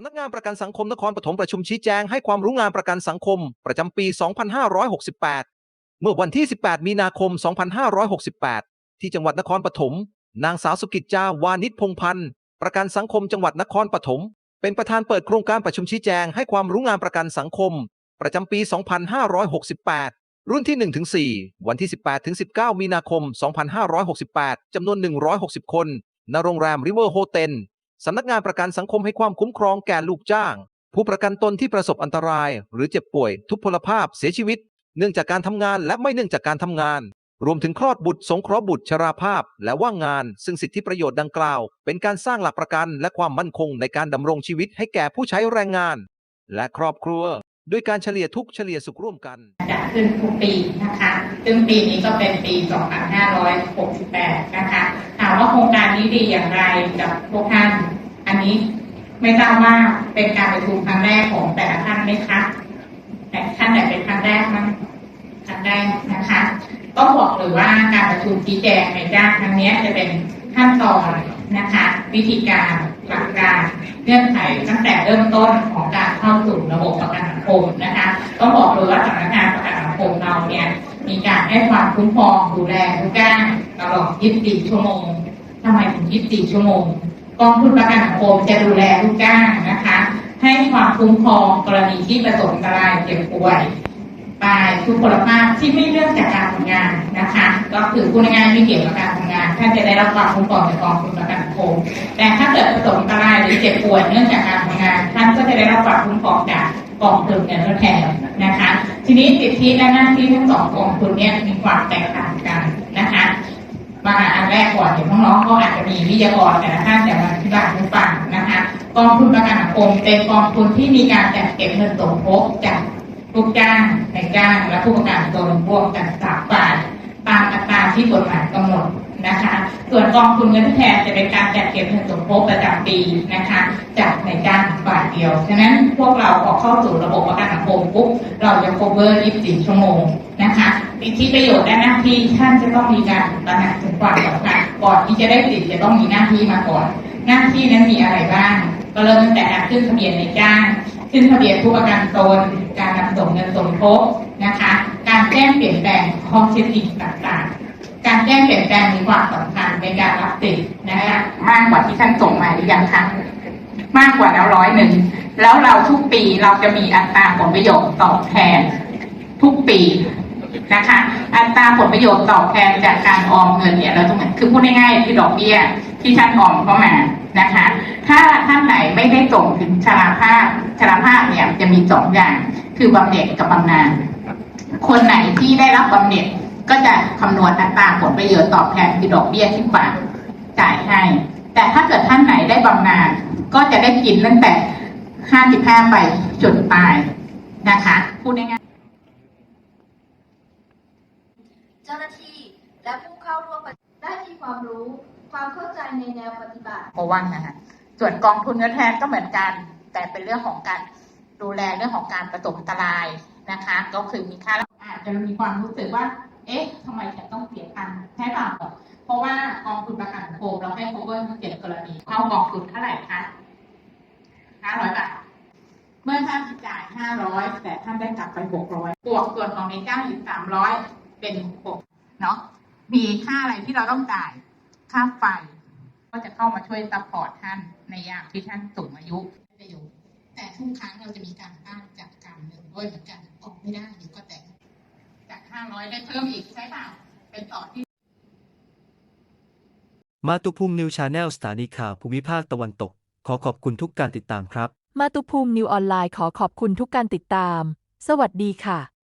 ำนักงานประกันสังคมนครปฐมประชุมชี้แจงให้ความรู้งานประกันสังคม ประจำปี 2568 เมื่อวันที่ 18 มีนาคม 2568 ที่จังหวัดนครปฐม นางสาวสุกิจจาวานิชพงพันธ์ ประกันสังคมจังหวัดนครปฐม เป็นประธานเปิดโครงการประชุมชี้แจงให้ความรู้งานประกันสังคม ประจำปี 2568 รุ่นที่ 1-4 วันที่ 18-19 มีนาคม 2568 จำนวน 160 คน ณ โรงแรมริเวอร์โฮเทล สำนักงานประกันสังคมให้ความคุ้มครองแก่ลูกจ้าง ผู้ประกันตนที่ประสบอันตราย หรือเจ็บป่วย ทุพพลภาพเสียชีวิต เนื่องจากการทำงานและไม่เนื่องจากการทำงาน รวมถึงคลอดบุตรสงเคราะห์บุตรชราภาพ และว่างงาน ซึ่งสิทธิประโยชน์ดังกล่าว เป็นการสร้างหลักประกันและความมั่นคงในการดำรงชีวิตให้แก่ผู้ใช้แรงงาน และครอบครัวด้วยการเฉลี่ยทุกเฉลี่ยสุขร่วมกันจัดขึ้นทุกปีนะคะ ซึ่งปีนี้ก็เป็นปี 2568 นะคะ ถามว่าโครงการนี้ดีอย่างไรกับพวกท่านอันนี้ ไม่ทราบว่าเป็นการประชุมครั้งแรกของแต่ละท่านไหมคะแต่ท่านไหนเป็นครั้งแรกมั้งครั้งแรกนะคะก็บอกเลยว่าการประชุมชี้แจงในด้านครั้งนี้จะเป็นขั้นตอนนะคะ วิธีการหลักการเงื่อนไขตั้งแต่เริ่มต้นของการเข้าสู่ระบบประกันสังคมนะคะต้องบอกเลยว่าสำนักงานประกันสังคมเราเนี่ยมีการให้ความคุ้มครองดูแลลูกจ้างตลอด 24 ชั่วโมงทำไมถึง 24 ชั่วโมง กองทุนประกันสังคมจะดูแลลูกจ้างนะคะ ให้ความคุ้มครองกรณีที่ประสบอันตรายเจ็บป่วยตายทุกพลภาพที่ไม่เรื่องจากการทำงานนะคะ ก็คือพูดง่ายๆไม่เกี่ยวกับการทำงานท่านจะได้รับความคุ้มครองจากกองทุนประกันสังคมแต่ถ้าเกิดประสบอันตรายหรือเจ็บป่วยเนื่องจากการทำงานท่านก็จะได้รับความคุ้มครองจากกองทุนเงินทดแทนนะคะ ทีนี้สิทธิและหน้าที่ทั้งสองกองทุนเนี่ยมีความแตกต่างกันนะคะ มาอันแรกก่อนเดี๋ยวน้องๆก็อาจจะมีวิทยากรแต่ละท่านจะมาอธิบายให้ฟังนะคะกองทุนประกันสังคมเป็นกองทุนที่มีการจัดเก็บเงินสมทบจากลูกจ้างนายจ้าง และผู้ประกันตนรวมกันสามฝ่ายตามอัตราที่กฎหมายกำหนดนะคะ ส่วนกองทุนเงินทดแทนจะเป็นการจัดเก็บเงินสมทบประจำปีนะคะ จากนายจ้างฝ่ายเดียว ฉะนั้นพวกเราพอเข้าสู่ระบบประกันสังคมปุ๊บเราจะ cover 24 ชั่วโมงนะคะ สิทธิประโยชน์และหน้าที่ท่านจะต้องมีการตระหนักถึงความสำคัญก่อนที่จะได้สิทธิ์จะต้องมีหน้าที่มาก่อน หน้าที่นั้นมีอะไรบ้าง ก็เริ่มตั้งแต่การขึ้นทะเบียนในจ้าง ขึ้นทะเบียนผู้ประกันตน การนำส่งเงินสมทบนะคะ การแจ้งเปลี่ยนแปลงข้อเท็จจริงต่างๆ การแจ้งเปลี่ยนแปลงมีความสำคัญในการรับสิทธิ์นะคะมากกว่าที่ท่านส่งมาหรือยังคะมากกว่าแล้วร้อยหนึ่งแล้วเราทุกปีเราจะมีอัตราผลประโยชน์ตอบแทนทุกปี นะคะ อัตราผลประโยชน์ตอบแทนจากการออมเงินเนี่ยเราจะเหมือนคือพูดง่ายๆคือดอกเบี้ยที่ท่านออมเข้ามานะคะ ถ้าท่านไหนไม่ได้ส่งถึงชราภาพชราภาพเนี่ยจะมีสองอย่าง คือบำเหน็จกับบำนาญคนไหนที่ได้รับบำเหน็จก็จะคำนวณอัตราผลประโยชน์ตอบแทนคือดอกเบี้ยที่ฝากจ่ายให้ แต่ถ้าเกิดท่านไหนได้บำนาญก็จะได้กินตั้งแต่ห้าสิบห้าไปจนตายนะคะพูดง่ายๆ เจ้าหน้าที่ และผู้เข้าร่วมปฏิได้มีความรู้ ความเข้าใจในแนวปฏิบัติโมวันนะคะส่วนกองทุนเงินแทนก็เหมือนกัน แต่เป็นเรื่องของการดูแลเรื่องของการประสบอันตรายนะคะ ก็คือมีค่าอาจจะมีความรู้สึกว่า เอ๊ะทำไมฉันต้องเสียพันใช่เปล่าเพราะว่ากองทุนประกันสังคมเราให้ cover ทั้งเจ็ดกรณีเข้ากองทุนเท่าไหร่คะห้าร้อยบาทเมื่อท่านจ่ายห้าร้อยแต่ท่านได้กลับไปหกร้อยบวกส่วนของในจ้างอีกสามร้อย เป็นหกเนาะมีค่าอะไรที่เราต้องจ่ายค่าไฟ ก็จะเข้ามาช่วยซัพพอร์ตท่านในยามที่ท่านสูงอายุประโยชน์แต่ทุกครั้งเราจะมีการตั้งจากการเงินด้วยเหมือนกันออกไม่ได้เดี๋ยวก็แต่งจากห้าร้อยได้เพิ่มอีกใช่เปล่าเป็นต่อที่มาตุภูมินิวชาแนลสถานีข่าวภูมิภาคตะวันตก ขอขอบคุณทุกการติดตามครับ มาตุภูมินิวออนไลน์ขอขอบคุณทุกการติดตาม สวัสดีค่ะ